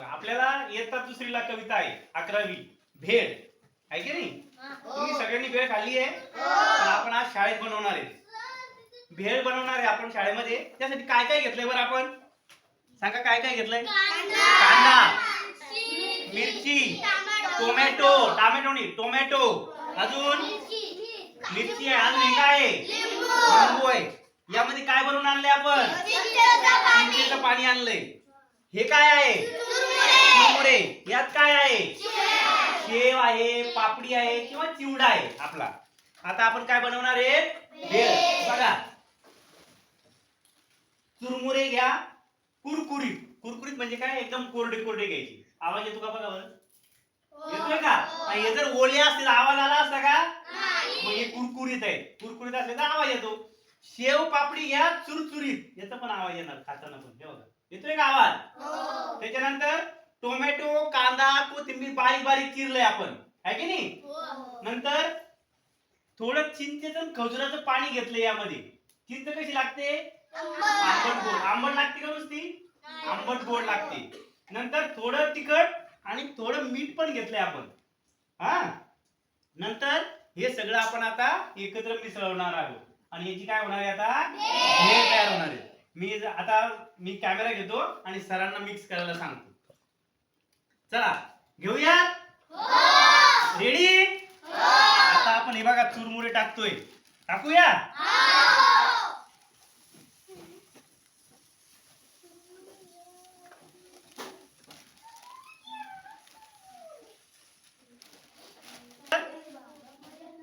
आपल्याला इयत्ता दुसरीला कविता आहे अकरावी भेळ. आहे की नाही? तुम्ही सगळ्यांनी भेळ खाल्ली आहे. पण आपण आज शाळेत बनवणार आहे. भेळ बनवणार आहे आपण शाळेमध्ये. त्यासाठी काय काय घेतलंय बरं आपण? सांगा काय काय घेतलंय? कांदा. मिरची. टोमॅटो. टोमॅटो. नाही टोमॅटो. अजून? मिरची. आहे अजून हे काय आहे. लिंबू. आहे. यामध्ये काय बनवून आणलंय आपण? पाणी आणलंय. हे काय आहे? चुरमुरे यात काय आहे? शेव आहे पापडी आहे किंवा चिवडा आहे आपला. आता आपण काय बनवणार आहे? भेळ. बघा. चुरमुरे घ्या कुरकुरीत. कुरकुरीत म्हणजे काय? एकदम कोरडे कोरडे घ्यायची. आवाज येतो का बघा बरं? येतोय का? आणि हे जर ओले असतील आवाज आला असता का? मग हे कुरकुरीत आहे. कुरकुरीत असले तर आवाज येतो. शेव पापडी घ्या चुरचुरीत. याचा पण आवाज येणार खाताना पण. हे बघा. येतोय का आवाज? त्याच्यानंतर टोमॅटो कांदा कोथिंबीर बारीक बारीक चिरलंय आपण. आहे की नाही? नंतर थोडं चिंचेचं आणि खजुराचं पाणी घेतलंय यामध्ये. चिंच कशी लागते? आंबट. गोड. आंबट लागते का नुसती? आंबट गोड लागते. नंतर थोडं तिखट आणि थोडं मीठ पण घेतलंय आपण. हा? नंतर हे सगळं आपण आता एकत्र मिसळवणार आहोत. आणि याची काय होणार आहे आता? भेळ तयार होणार आहे. मी आता मी कॅमेरा घेतो आणि सरांना मिक्स करायला सांगतो. चला घेऊया रेडी आता आपण हे बघा चुरमुरे टाकतोय. टाकूया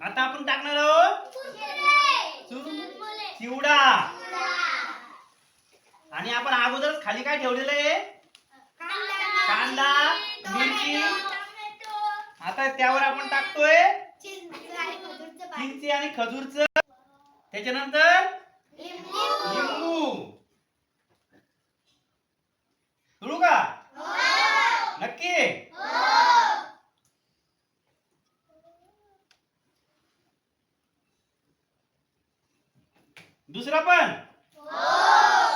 आता आपण टाकणार आहोत चुर- चिवडा आणि आपण अगोदरच खाली काय ठेवलेलं आहे कांदा मिरची. आता त्यावर आपण टाकतोय चिंचे आणि खजूरच. त्याच्यानंतर लिंबू. करू का? नक्की? दुसरा पण?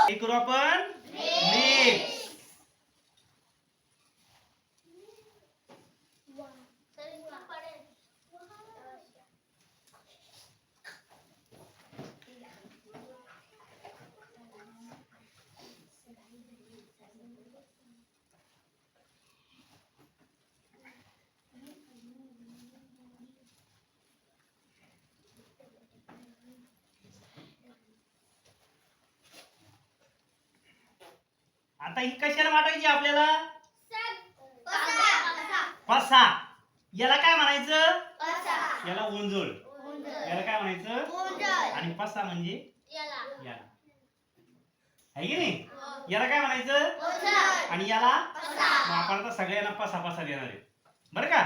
हे करू आपण? मिक्स. आता ही कशाला वाटायची आपल्याला? पसा. याला काय म्हणायचं? याला ओंजळ. याला काय म्हणायचं? आणि पसा म्हणजे? याला. आहे की नाही? याला काय म्हणायचं? आणि याला? आपण आता सगळ्यांना पसा पसा देणार आहे. बरं का?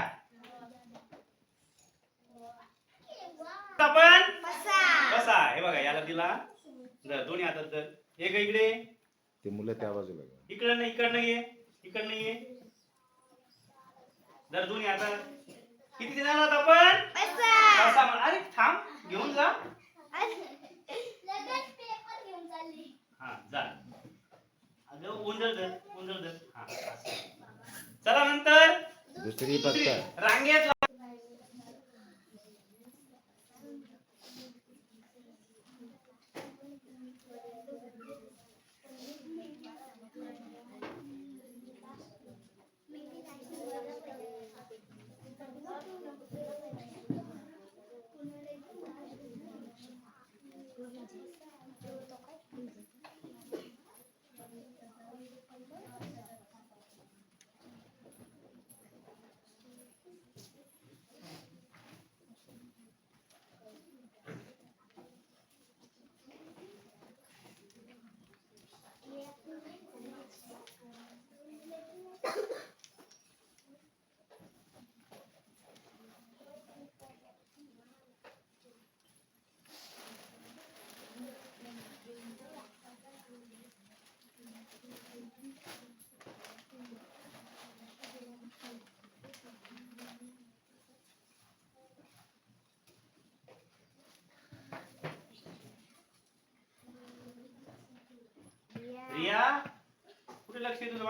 आपण कसा हे बघा याला दिला. दोन्ही हातात धर एक इकडे. ते मुलं त्या बाजूला घ्या. इकडं नाही इकडं नाहीये. इकडं नाहीये. जर दोन्ही हातात किती देणार आहोत आपण? कसा म्हण- अरे थांब. घेऊन जा. हा जा. अगं ओंजळ धर ओंजळ धर. हा असं. चला नंतर. दुसरी दुसरी पत्ता. रांगेत लक्ष तुझं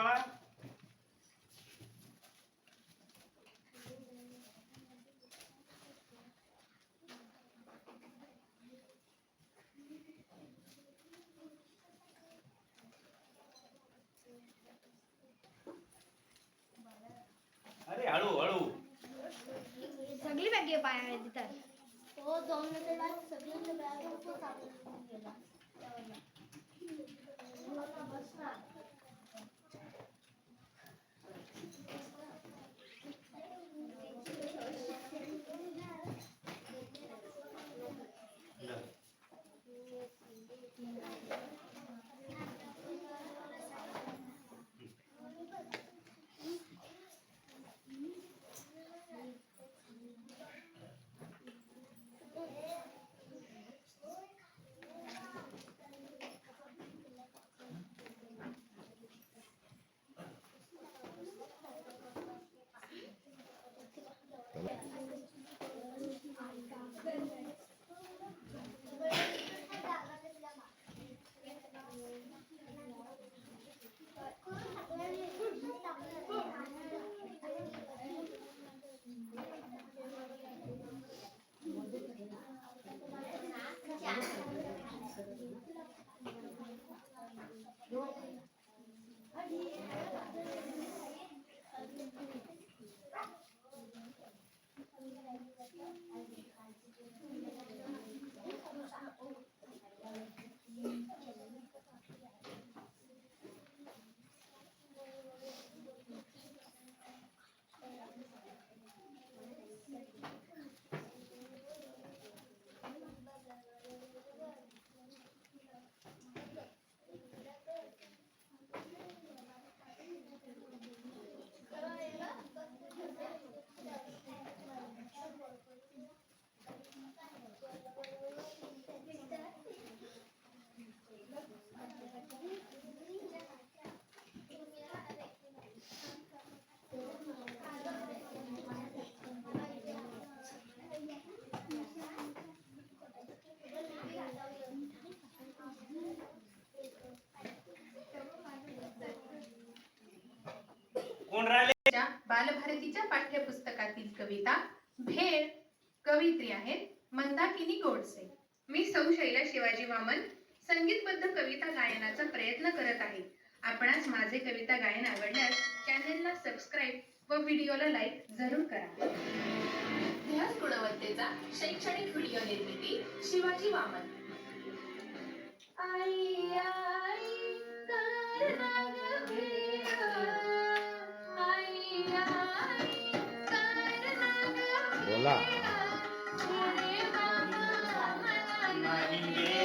अरे हळू हळू। सगळी बॅग घे पाया तिथं हो जाऊन सगळी बॅग Amen. शिवाजी वामन संगीतबद्ध कविता गायनाचा प्रयत्न करत आहे आपणास माझे कविता गायन आवडल्यास चॅनेलला सबस्क्राईब व व्हिडिओला लाईक जरूर करा. ध्यास गुणवत्तेचा शैक्षणिक व्हिडिओ निर्मिती शिवाजी वामन. आई आई बोला. मला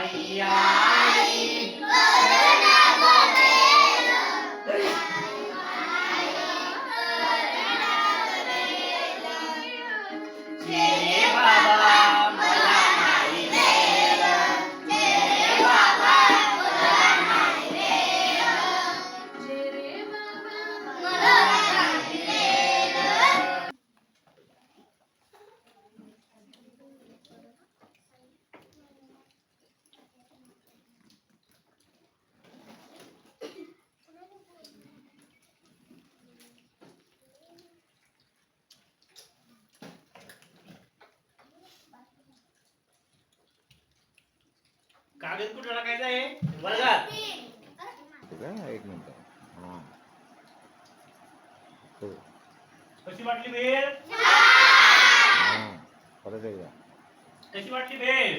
ஐயா. कागद कुठं टाकायचा आहे? वर्गात. एक मिनिट. हां. हो. कशी वाटली हां. परत एकदा. कशी वाटली भेळ